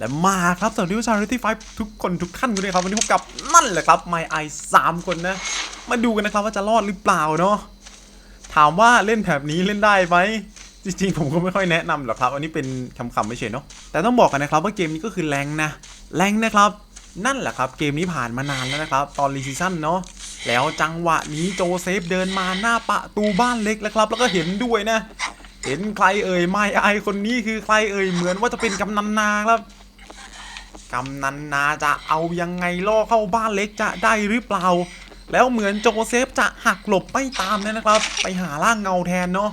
และมาครับสวัสดีผู้ชมที่ไฟทุกคนทุกท่านกันเลยครับ วันนี้พบกับนั่นแหละครับไมไอสามคนนะ มาดูกันนะครับว่าจะรอดหรือเปล่าเนาะถามว่าเล่นแบบนี้เล่นได้ไหมจริงๆ ผมก็ไม่ค่อยแนะนำหรอกครับ อันนี้เป็นคำๆไม่เฉยเนาะแต่ต้องบอกกันนะครับว่าเกมนี้ก็คือแรงนะแรงนะครับนั่นแหละครับเกมนี้ผ่านมานานแล้วนะครับ ตอนรีซีซั่นเนาะแล้วจังหวะนี้โจเซฟเดินมาหน้าประตูบ้านเล็กแล้วครับ แล้วก็เห็นด้วยนะ เห็นใครเอ่ยไม่ไอคนนี้คือใครเอ่ยเหมือนว่าจะเป็นกำนันนาครับ กำนันนาจะเอายังไงล่อเข้าบ้านเล็กจะได้หรือเปล่า แล้วเหมือนโจเซฟจะหักหลบไม่ตามเลยนะครับ ไปหาร่างเงาแทนเนาะ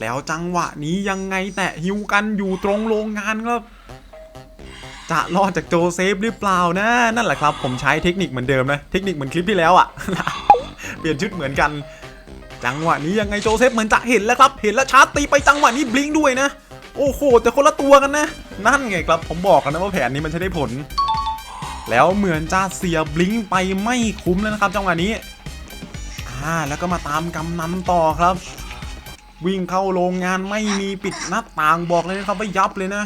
แล้วจังหวะนี้ยังไงแตะหิวกันอยู่ตรงโรงงานครับ จะรอดจากโจเซฟหรือเปล่านะ นั่นแหละครับ ผมใช้เทคนิคเหมือนเดิมนะ เทคนิคเหมือนคลิปที่แล้วอะ่ะ เปลี่ยนชุดเหมือนกัน จังหวะนี้ยังไงโจเซฟเหมือนจะเห็นแล้วครับ เห็นแล้วชาร์จตีไปจังหวะนี้บลิงด้วยนะ โอ้โห แต่คนละตัวกันนะ นั่นไงครับผมบอกกันนะว่าแผนนี้มันใช้ได้ผล แล้วเหมือนจะเสียบลิงไปไม่คุ้มแล้วนะครับ จังหวะนี้อ่าแล้วก็มาตามกำนันต่อครับ วิ่งเข้าโรงงานไม่มีปิดหน้าต่างบอกเลยนะครับว่ายับเลยนะ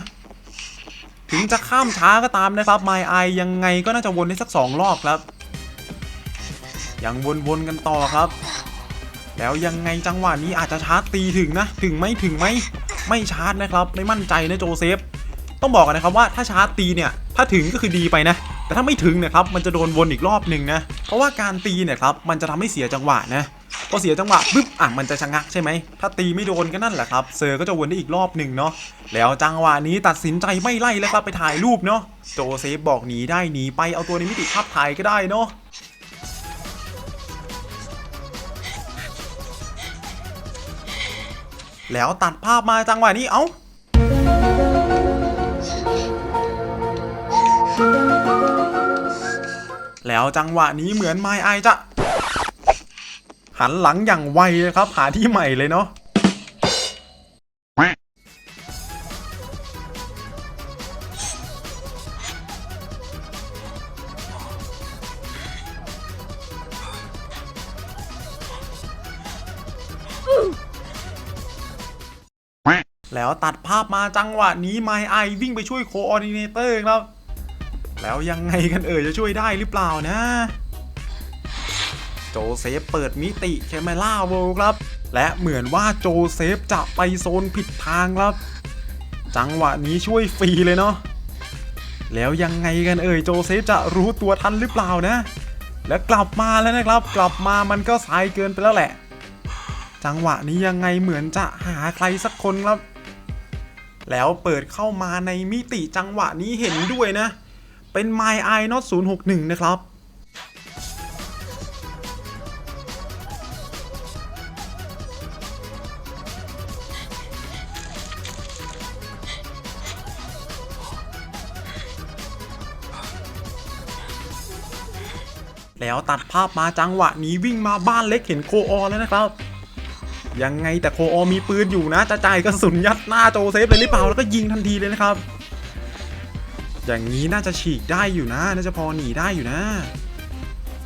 ถึงจะข้ามช้าก็ตามนะครับไมไอยังไงก็น่าจะวนได้สักสองรอบครับ ยังวนๆกันต่อครับ แล้วยังไงจังหวะนี้อาจจะชาร์จตีถึงนะ ถึงไหมถึงไหมไม่ชาร์จนะครับ ไม่มั่นใจนะโจเซฟ ต้องบอกกันนะครับว่าถ้าชาร์จตีเนี่ย ถ้าถึงก็คือดีไปนะ แต่ถ้าไม่ถึงนะครับ มันจะโดนวนอีกรอบหนึ่งนะ เพราะว่าการตีเนี่ยครับ มันจะทำให้เสียจังหวะนะพอเสียจังหวะปุ๊บอะมันจะชะงักใช่ไหม ถ้าตีไม่โดนก็นั่นแหละครับ เซอร์ก็จะวนได้อีกรอบหนึ่งเนาะ แล้วจังหวะนี้ตัดสินใจไม่ไล่แล้วครับไปถ่ายรูปเนาะ โจเซฟบอกหนีได้หนีไปเอาตัวในมิติภาพถ่ายก็ได้เนาะ แล้วตัดภาพมาจังหวะนี้เอ้าแล้วจังหวะนี้เหมือนไมไอจะ หันหลังอย่างไวเลยครับหาที่ใหม่เลยเนาะ แล้วตัดภาพมาจังหวะนี้ไมไอวิ่งไปช่วยโคออร์ดิเนเตอร์ครับ แล้วยังไงกันเอ่ยจะช่วยได้หรือเปล่านะ โจเซฟเปิดมิติแคมล่าเวลครับ และเหมือนว่าโจเซฟจะไปโซนผิดทางครับ จังหวะนี้ช่วยฟรีเลยเนาะแล้วยังไงกันเอ่ยโจเซฟจะรู้ตัวทันหรือเปล่านะ แล้วกลับมาแล้วนะครับ กลับมามันก็สายเกินไปแล้วแหละ จังหวะนี้ยังไงเหมือนจะหาใครสักคนครับ แล้วเปิดเข้ามาในมิติจังหวะนี้เห็นด้วยนะ เป็น My i Not 061 นะครับแล้วตัดภาพมาจังหวะนี้วิ่งมาบ้านเล็กเห็นโคออแล้วนะครับ ยังไงแต่โคออมีปืนอยู่นะจะจ่ายกระสุนยัดหน้าโจเซฟเลยหรือเปล่าแล้วก็ยิงทันทีเลยนะครับ อย่างนี้น่าจะฉีกได้อยู่นะ น่าจะพอหนีได้อยู่นะ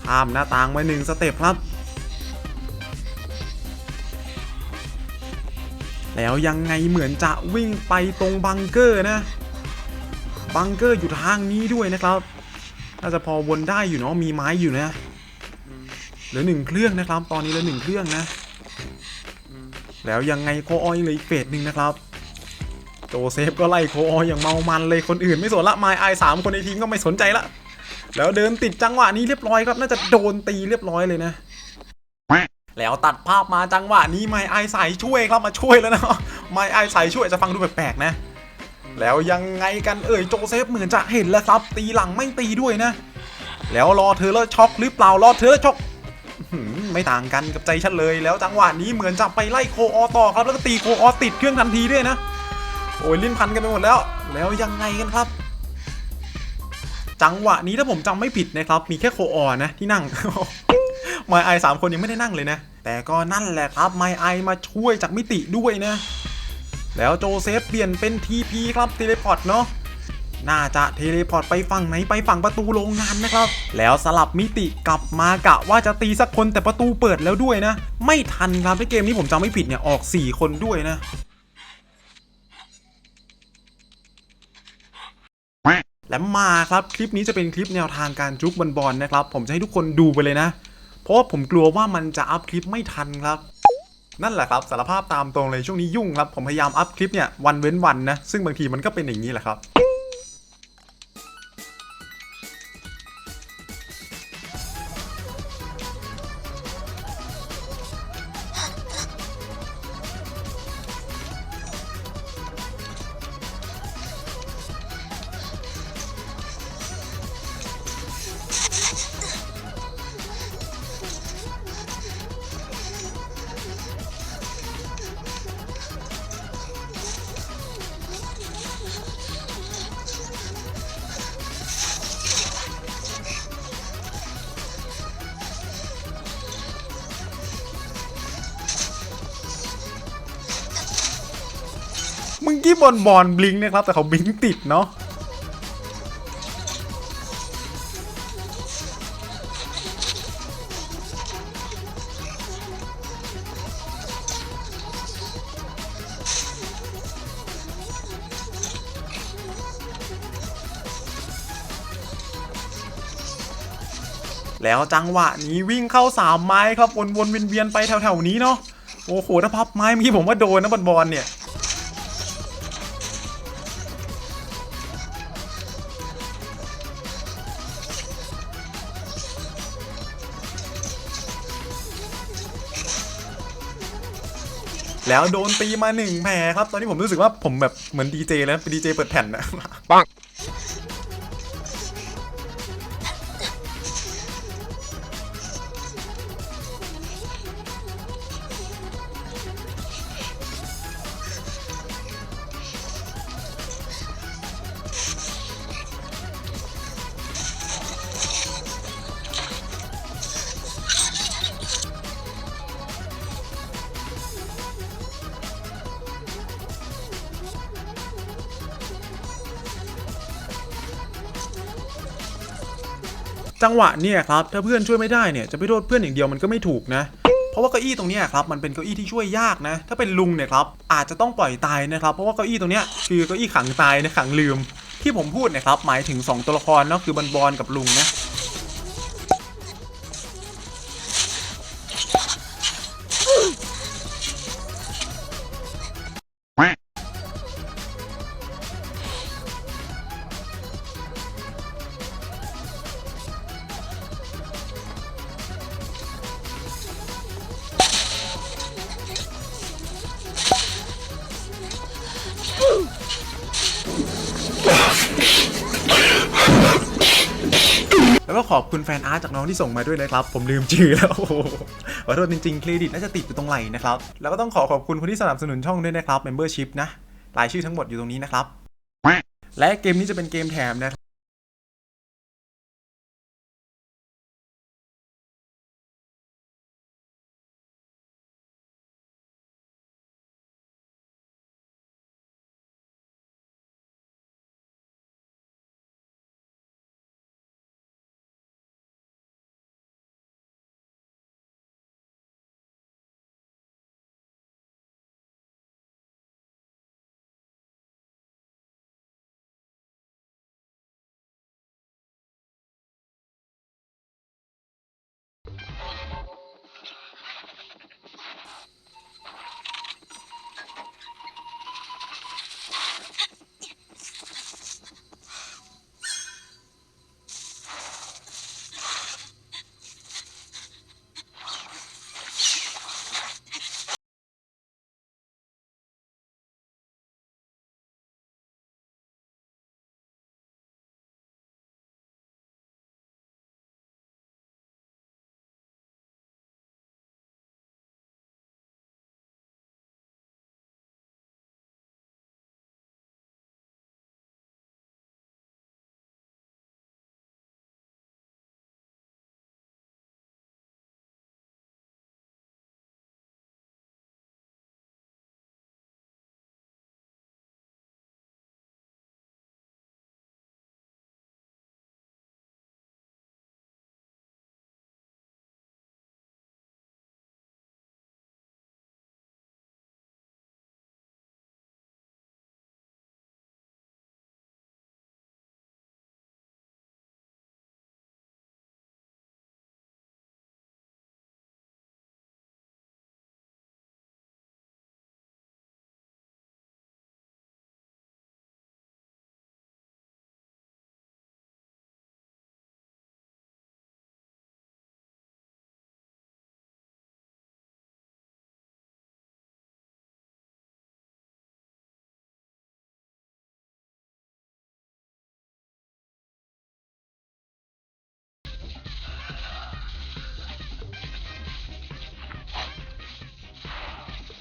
ข้ามหน้าต่างมาหนึ่งสเต็ปครับ แล้วยังไงเหมือนจะวิ่งไปตรงบังเกอร์นะ บังเกอร์อยู่ทางนี้ด้วยนะครับ น่าจะพอวนได้อยู่เนาะมีไม้อยู่นะ เหลือหนึ่งเครื่องนะครับ ตอนนี้เหลือหนึ่งเครื่องนะ แล้วยังไงโคออยเลืออีกเฟสหนึ่งนะครับโจเซฟก็ไล่โคออยอย่างเมามันเลยคนอื่นไม่สนละไมไอสามคนในทีมก็ไม่สนใจละ แล้วเดินติดจังหวะนี้เรียบร้อยครับน่าจะโดนตีเรียบร้อยเลยนะ แล้วตัดภาพมาจังหวะนี้ไมไอใส่ช่วยครับมาช่วยแล้วนะไมไอใส่ช่วยจะฟังดูแปลกๆนะ แล้วยังไงกันเอ่ยโจเซฟเหมือนจะเห็นแล้วครับ ตีหลังไม่ตีด้วยนะ แล้วรอเธอแล้วช็อกหรือเปล่ารอเธอแล้วช็อก ไม่ต่างกันกับใจฉันเลยแล้วจังหวะนี้เหมือนจะไปไล่โคออต่อครับแล้วก็ตีโคออติดเครื่องทันทีด้วยนะ โอ้ยลิ้นพันกันไปหมดแล้ว แล้วยังไงกันครับ จังหวะนี้ถ้าผมจำไม่ผิดนะครับ มีแค่โคออนะที่นั่งไมไอสามคนยังไม่ได้นั่งเลยนะ แต่ก็นั่นแหละครับไมไอมาช่วยจากมิติด้วยนะ แล้วโจเซฟเปลี่ยนเป็น TP ครับเทเลพอร์ตเนาะ น่าจะเทเลพอร์ตไปฝั่งไหนไปฝั่งประตูโรงงานนะครับ แล้วสลับมิติกลับมากะว่าจะตีสักคนแต่ประตูเปิดแล้วด้วยนะ ไม่ทันครับในเกมนี้ผมจำไม่ผิดเนี่ยออก 4 คนด้วยนะและมาครับคลิปนี้จะเป็นคลิปแนวทางการจุกบอลบอลนะครับ ผมจะให้ทุกคนดูไปเลยนะ เพราะว่าผมกลัวว่ามันจะอัพคลิปไม่ทันครับนั่นแหละครับสารภาพตามตรงเลยช่วงนี้ยุ่งครับ ผมพยายามอัพคลิปเนี่ยวันเว้นวันนะ ซึ่งบางทีมันก็เป็นอย่างนี้แหละครับ กี้บอลบอลบลิงนะครับ แต่เขาบลิงติดเนาะแล้วจังหวะนี้วิ่งเข้าสามไม้ครับวนๆเวียนๆไปแถวๆนี้เนาะโอ้โหถ้าพับไม้เมื่อกี้ผมว่าโดนนะบอลบอลเนี่ย แล้วโดนตีมาหนึ่งแผลครับ ตอนนี้ผมรู้สึกว่าผมแบบเหมือนดีเจแล้วเป็นดีเจเปิดแผ่นนะปัง จังหวะเนี่ยครับถ้าเพื่อนช่วยไม่ได้เนี่ยจะไปโทษเพื่อนอย่างเดียวมันก็ไม่ถูกนะเพราะว่าเก้าอี้ตรงนี้ครับมันเป็นเก้าอี้ที่ช่วยยากนะ ถ้าเป็นลุงเนี่ยครับอาจจะต้องปล่อยตายนะครับ เพราะว่าเก้าอี้ตรงนี้คือเก้าอี้ขังตายนะขังลืม ที่ผมพูดเนะครับหมายถึง 2 ตัวละครเนาะคือบอลบอลกับลุงนะ ก็ขอบคุณแฟนอาร์ตจากน้องที่ส่งมาด้วยนะครับ ผมลืมชื่อแล้วขอโทษจริงๆ เครดิตน่าจะติดอยู่ตรงไหล่นะครับ แล้วก็ต้องขอขอบคุณคนที่สนับสนุนช่องด้วยนะครับ Membership นะรายชื่อทั้งหมดอยู่ตรงนี้นะครับและเกมนี้จะเป็นเกมแถมนะครับ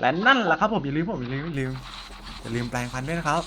และนั่นแหละครับผมอย่าลืมผมอย่าลืมอย่าลืมอย่าลืมแปลงฟันด้วยนะครับ